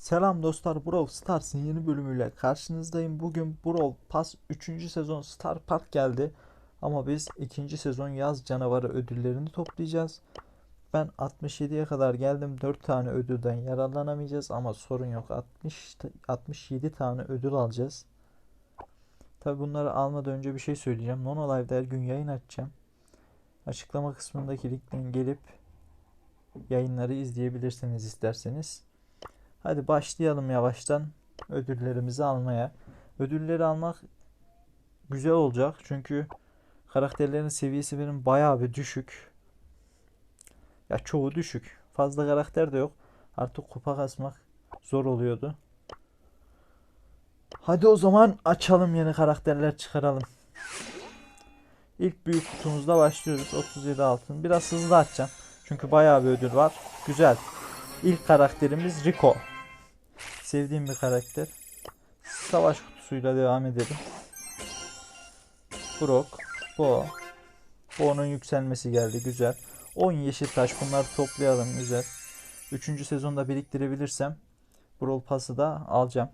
Selam dostlar, Brawl Stars'ın yeni bölümüyle karşınızdayım. Bugün Brawl Pass 3. sezon Star Park geldi. Ama biz 2. sezon yaz canavarı ödüllerini toplayacağız. Ben 67'ye kadar geldim. 4 tane ödülden yararlanamayacağız ama sorun yok. 60 ta- 67 tane ödül alacağız. Tabi bunları almadan önce bir şey söyleyeceğim. Nono Live'da her gün yayın açacağım. Açıklama kısmındaki linkten gelip yayınları izleyebilirsiniz isterseniz. Hadi başlayalım yavaştan ödüllerimizi almaya. Ödülleri almak güzel olacak çünkü karakterlerin seviyesi benim bayağı bir düşük. Ya çoğu düşük. Fazla karakter de yok. Artık kupa kasmak zor oluyordu. Hadi o zaman açalım yeni karakterler çıkaralım. İlk büyük kutumuzda başlıyoruz. 37 altın. Biraz hızlı açacağım. Çünkü bayağı bir ödül var. Güzel. İlk karakterimiz Rico. Sevdiğim bir karakter. Savaş kutusuyla devam edelim. Brock, Bo. Bo'nun yükselmesi geldi. Güzel. 10 yeşil taş. Bunları toplayalım. Güzel. 3. sezonda biriktirebilirsem Brawl Pass'ı da alacağım.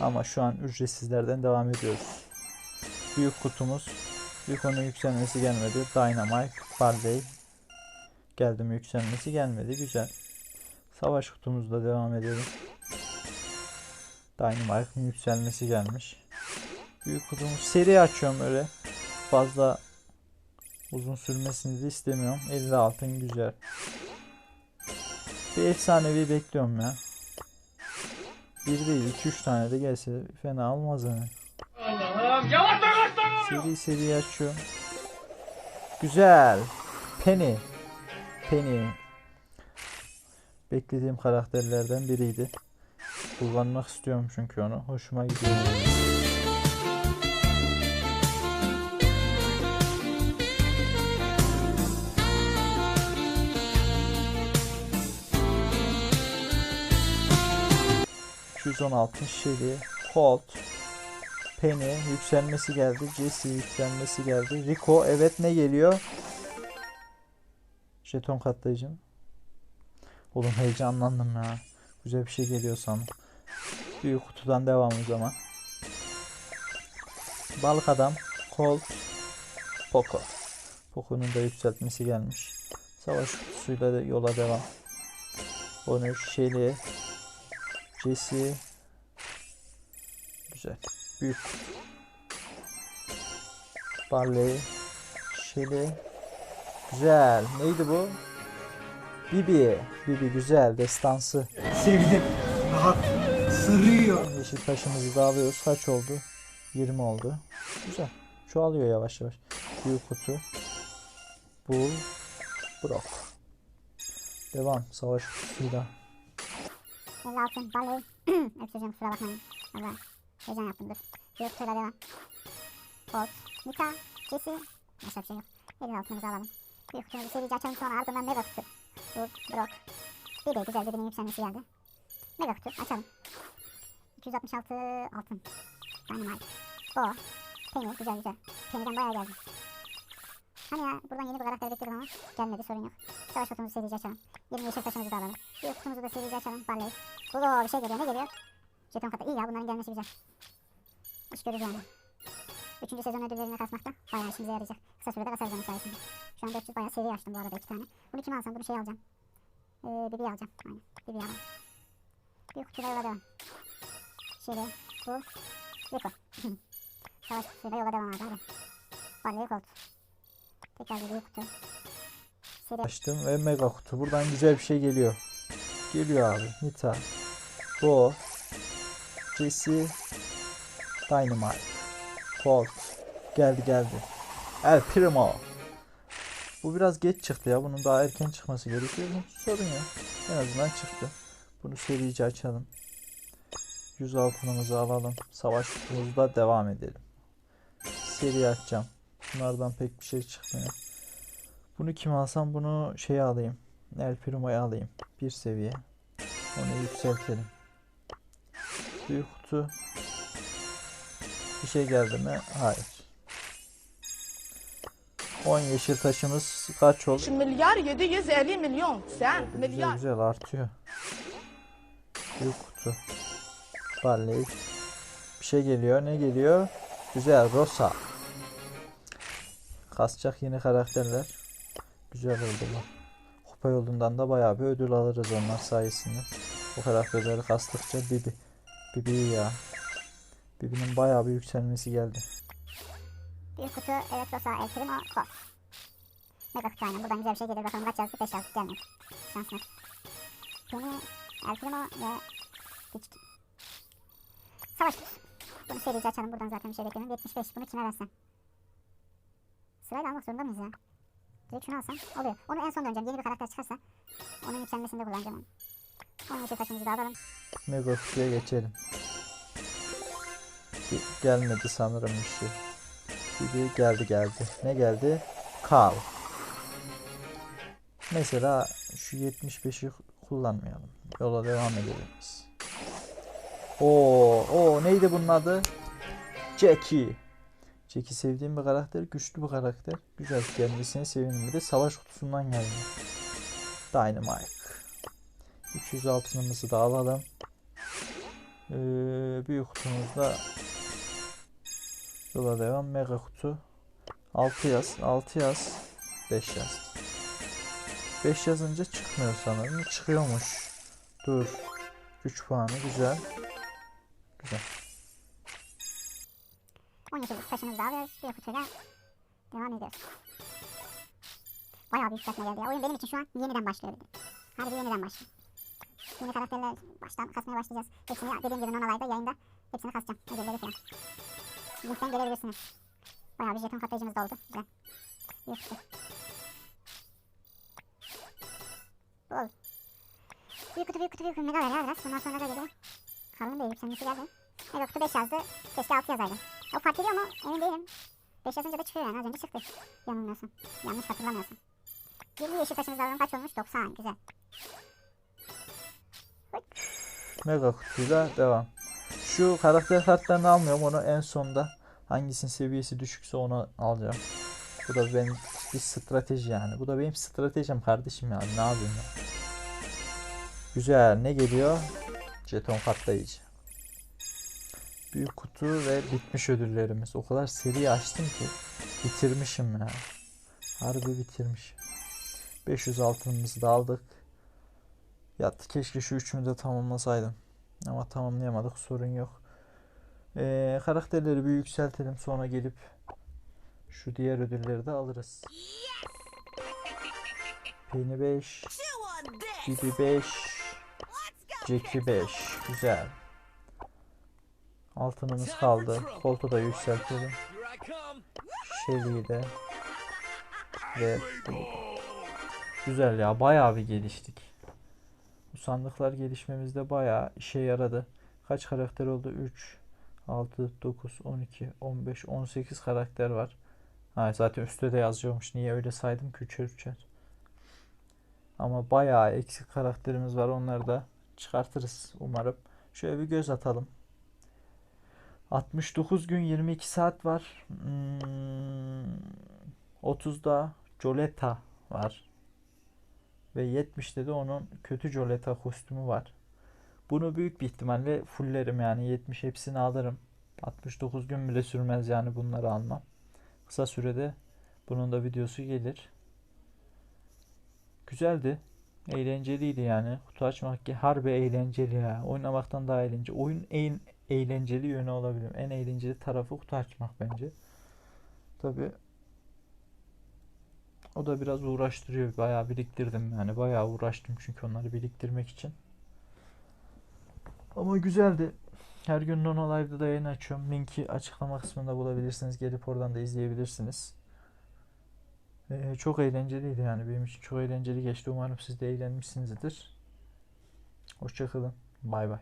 Ama şu an ücretsizlerden devam ediyoruz. Büyük kutumuz. Rico'nun yükselmesi gelmedi. Dynamite, Barley. Geldi mi yükselmesi gelmedi. Güzel. Savaş kutumuzda devam edelim. Dynamite'ın yükselmesi gelmiş. Büyük kutumuz seri açıyorum öyle. Fazla uzun sürmesini de istemiyorum. 50 altın güzel. Bir efsanevi bekliyorum ya. Bir değil 2-3 tane de gelse fena olmaz yani. Allah'ım yavaş yavaş. Seri seri açıyorum. Güzel. Penny. Penny. Beklediğim karakterlerden biriydi. Kullanmak istiyorum çünkü onu. Hoşuma gidiyor. ...216 Shelly, Colt, Penny yükselmesi geldi. Jesse yükselmesi geldi. Rico evet ne geliyor? Jeton katlayıcım. Oğlum heyecanlandım ya. Güzel bir şey geliyor sandım. Büyük kutudan devam o zaman. Balık adam. Colt. Poco. Poco'nun da yükseltmesi gelmiş. Savaş kutusuyla da yola devam. 13 Shelly. Jesse. Güzel. Büyük. Barley. Shelly. Güzel. Neydi bu? Bibi. Bibi güzel. Destansı. Sevdim. Rahat. Sırıyor. Yeşil taşımızı da alıyoruz. Kaç oldu? 20 oldu. Güzel. Çoğalıyor yavaş yavaş. Büyük kutu. Bull. Brock. Devam. Savaş kutusuyla. 56 vallahi öksüreceğim kusura bakmayın. Valla heyecan yaptım dur. Yok şöyle devam. Colt, Nita, Jesse. Başka bir şey yok. 56'ımızı alalım. Büyük kutumuzu serici açalım sonra ardından mega kutu. Bu Brock. Bir de güzel birinin yükselmesi geldi. Mega kutu açalım. 266 altın. Dynamite. Bo. Penny güzel güzel. Penny'den bayağı geldi. Hani ya buradan yeni bir karakter bekliyorum ama gelmedi sorun yok. Savaş kutumuzu serici açalım. 20 yeşil taşımızı da alalım. Büyük kutumuzu da serici açalım. Barley. Da bir şey geliyor. Ne geliyor? Jeton katı. İyi ya bunların gelmesi güzel. İş görür yani. Üçüncü sezon ödüllerini kasmakta bayağı işimize yarayacak. Kısa sürede kasarız onun sayesinde. Şu an 400 bayağı seri açtım bu arada iki tane. Bunu kim alsam? Bunu şey alacağım. Ee, Bibi alacağım. Aynen. Bibi alalım. Büyük kutuda yola. Şöyle. Bu. Rico. Savaş kutusuyla yola devam abi. Barley Colt. Tekrar bir kutu. Seri. Açtım ve mega kutu. Buradan güzel bir şey geliyor. Geliyor abi. Nita. Bo. Jesse. Dynamite. Colt. Geldi geldi. El Primo. Bu biraz geç çıktı ya. Bunun daha erken çıkması gerekiyor. Sorun ya. En azından çıktı. Bunu serice açalım. 100 altınımızı alalım. Savaş kutumuzda devam edelim. Seri açacağım. Bunlardan pek bir şey çıkmıyor. Bunu kim alsam bunu şey alayım. El Primo'yu alayım. Bir seviye. Onu yükseltelim. Büyük kutu. Bir şey geldi mi? Hayır. 10 yeşil taşımız kaç oldu? milyar 750 milyon sen Güzel milyar güzel artıyor. Büyük kutu. Barley. Bir şey geliyor. Ne geliyor? Güzel. Rosa. Kasacak yeni karakterler. Güzel oldular. Kupa yolundan da bayağı bir ödül alırız onlar sayesinde. Bu karakterleri kastıkça Bibi. Bibi ya. Bibi'nin bayağı bir yükselmesi geldi. Büyük kutu evet Rosa El Primo Kol. Mega kutu. Buradan güzel bir şey gelir. Bakalım kaç yazdık? 5 yazdık. Gelmedi. Şanslı. Penny, El Primo ve Küçük. Savaş. Bunu serici açalım. Buradan zaten bir şey bekliyorum. 75. Bunu kime versem? Sırayla almak zorunda mıyız ya? Direkt şunu alsam oluyor. Onu en son döneceğim. Yeni bir karakter çıkarsa onun yükselmesinde kullanacağım onu. Onun için taşımızı da alalım. Mega kutuya geçelim. Ge- Gelmedi sanırım bir şey. Geldi geldi. Ne geldi? Kal. Mesela şu 75'i kullanmayalım. Yola devam edelim biz. Oo, o neydi bunun adı? Jackie. Jackie sevdiğim bir karakter, güçlü bir karakter. Güzel kendisini sevindim. Bir de savaş kutusundan geldi. Dynamite. 300 altınımızı da alalım. Ee, büyük kutumuzda yola devam. Mega kutu. 6 yaz. 6 yaz. 5 yaz. 5 yazınca çıkmıyor sanırım. Çıkıyormuş. Dur. Güç puanı güzel. Güzel. 12 taşımızı da alıyoruz. Bir kutuyla devam ediyoruz. Bayağı bir yükseltme geldi ya. Oyun benim için şu an yeniden başlıyor. Hadi bir yeniden başlıyor. Yeni karakterler baştan kasmaya başlayacağız. Hepsini dediğim gibi nonalayda yayında hepsini kasacağım. Ödülleri falan. Linkten gelebilirsiniz. Bayağı bir jeton katlayıcımız da oldu. Güzel. Bir kutu. Bol. Büyük kutu büyük kutu büyük kutu. Mega ver ya biraz. Bundan sonra da geliyor. Kalın değil yükselmesi geldi. Mega kutu 5 yazdı. Keşke 6 yazaydı. O fark ediyor mu? Emin değilim. 5 yazınca da çıkıyor yani. Az önce çıktı. Yanılmıyorsam. Yanlış hatırlamıyorsam. 20 yeşil taşımızı alalım. Kaç olmuş? 90. Güzel. Mega kutuyla devam. Şu karakter kartlarını almıyorum. Onu en sonda hangisinin seviyesi düşükse onu alacağım. Bu da benim bir strateji yani. Bu da benim stratejim kardeşim yani. Ne yapayım ya? Güzel. Ne geliyor? Jeton katlayıcı. Büyük kutu ve bitmiş ödüllerimiz. O kadar seri açtım ki bitirmişim ya. Harbi bitirmiş. 500 altınımızı da aldık. Yattı keşke şu üçünü de tamamlasaydım. Ama tamamlayamadık sorun yok. Ee, karakterleri bir yükseltelim sonra gelip şu diğer ödülleri de alırız. Penny 5, Bibi 5, Jackie 5. Güzel. Altınımız kaldı. Koltuğu da yükseltelim. Shelly'yi de ve güzel ya bayağı bir geliştik. Bu sandıklar gelişmemizde bayağı işe yaradı. Kaç karakter oldu? 3, 6, 9, 12, 15, 18 karakter var. Ha, zaten üstte de yazıyormuş. Niye öyle saydım ki üçer üçer. Ama bayağı eksik karakterimiz var. Onları da çıkartırız umarım. Şöyle bir göz atalım. 69 gün 22 saat var. Hmm, 30'da Joleta var. Ve 70'te de onun kötü Joleta kostümü var. Bunu büyük bir ihtimalle fullerim yani 70 hepsini alırım. 69 gün bile sürmez yani bunları almam. Kısa sürede bunun da videosu gelir. Güzeldi. Eğlenceliydi yani. Kutu açmak ki harbi eğlenceli ya. Oynamaktan daha eğlenceli. Oyun en eğlenceli yönü olabilir. En eğlenceli tarafı kutu açmak bence. Tabi o da biraz uğraştırıyor. Bayağı biriktirdim yani. Bayağı uğraştım çünkü onları biriktirmek için. Ama güzeldi. Her gün Nono Live'da da yayın açıyorum. Linki açıklama kısmında bulabilirsiniz. Gelip oradan da izleyebilirsiniz. Ee, çok eğlenceliydi yani. Benim için çok eğlenceli geçti. Umarım siz de eğlenmişsinizdir. Hoşçakalın. Bay bay.